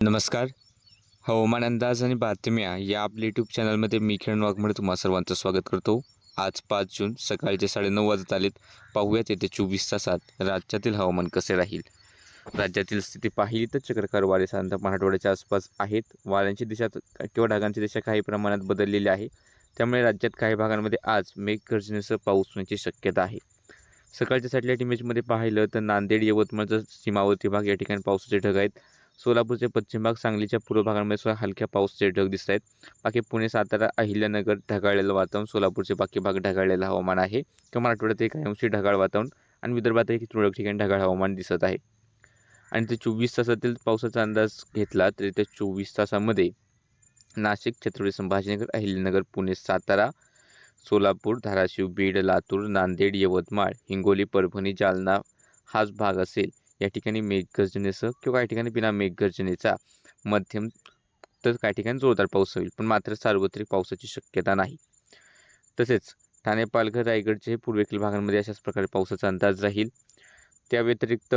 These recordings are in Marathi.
नमस्कार. हवामान अंदाज आणि बातम्या या आपल्या यूट्यूब चॅनलमध्ये मी किरण वाघमडे तुम्हा सर्वांचं स्वागत करतो. आज पाच जून सकाळचे साडेनऊ वाजत आलेत. पाहूयात येते चोवीस तासात राज्यातील हवामान कसे राहील? राज्यातील स्थिती पाहिली तर चक्रकार वारे साधारणतः मराठवाड्याच्या आसपास आहेत. वाऱ्यांची दिशा किंवा ढगांची दिशा काही प्रमाणात बदललेली आहे. त्यामुळे राज्यात काही भागांमध्ये आज मेघगर्जनेसह पाऊस होण्याची शक्यता आहे. सकाळच्या सॅटेलाईट इमेजमध्ये पाहिलं तर नांदेड यवतमाळचा सीमावर्ती भाग या ठिकाणी पावसाचे ढग आहेत. सोलापूरचे पश्चिम भाग सांगलीच्या पूर्व भागांमध्ये सुद्धा हलक्या पाऊसचे ढग दिसत आहेत. बाकी पुणे सातारा अहिल्यानगर ढगाळलेलं वातावरण सोलापूरचे बाकी भाग ढगाळलेलं हवामान आहे. किंवा मराठवाड्यात काही अंशी ढगाळ वातावरण आणि विदर्भातही तुरळक ठिकाणी ढगाळ हवामान दिसत आहे. आणि ते चोवीस तासातील पावसाचा अंदाज घेतला तरी त्या चोवीस तासामध्ये नाशिक छत्रपती संभाजीनगर अहिल्यानगर पुणे सातारा सोलापूर धाराशिव बीड लातूर नांदेड यवतमाळ हिंगोली परभणी जालना हाच भाग असेल. या ठिकाणी मेघगर्जनेसह किंवा काही ठिकाणी बिना मेघगर्जनेचा मध्यम तर काही ठिकाणी जोरदार पाऊस होईल पण मात्र सार्वत्रिक पावसाची शक्यता नाही. तसेच ठाणे पालघर रायगडचे पूर्वेकडील भागांमध्ये अशाच प्रकारे पावसाचा अंदाज राहील. त्या व्यतिरिक्त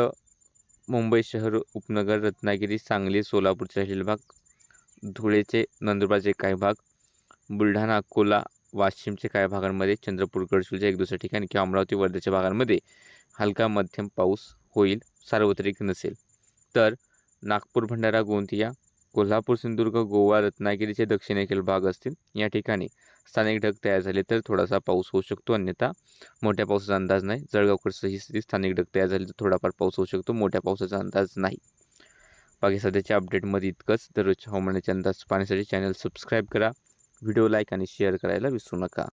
मुंबई शहर उपनगर रत्नागिरी सांगली सोलापूरचे राहिलेले भाग धुळेचे नंदुरबारचे काही भाग बुलढाणा अकोला वाशिमचे काही भागांमध्ये चंद्रपूर गडचिरोलीच्या एक दुसऱ्या ठिकाणी किंवा अमरावती वर्ध्याच्या भागांमध्ये हलका मध्यम पाऊस होईल. सार्वत्रिक नसेल. तर नागपूर भंडारा गोंदिया कोल्हापूर सिंधुदुर्ग गोवा रत्नागिरीचे दक्षिणेकडील भाग असतील. या ठिकाणी स्थानिक ढग तयार झाले तर थोडासा पाऊस होऊ शकतो. अन्यथा मोठ्या पावसाचा अंदाज नाही. जळगावकडचं ही स्थिती स्थानिक ढग तयार झाले तर थोडाफार पाऊस होऊ शकतो. मोठ्या पावसाचा अंदाज नाही. बाकी सध्याच्या अपडेटमध्ये इतकंच. दररोजच्या हवामानाचे अंदाज पाहण्यासाठी चॅनल सबस्क्राईब करा. व्हिडिओ लाईक आणि शेअर करायला विसरू नका.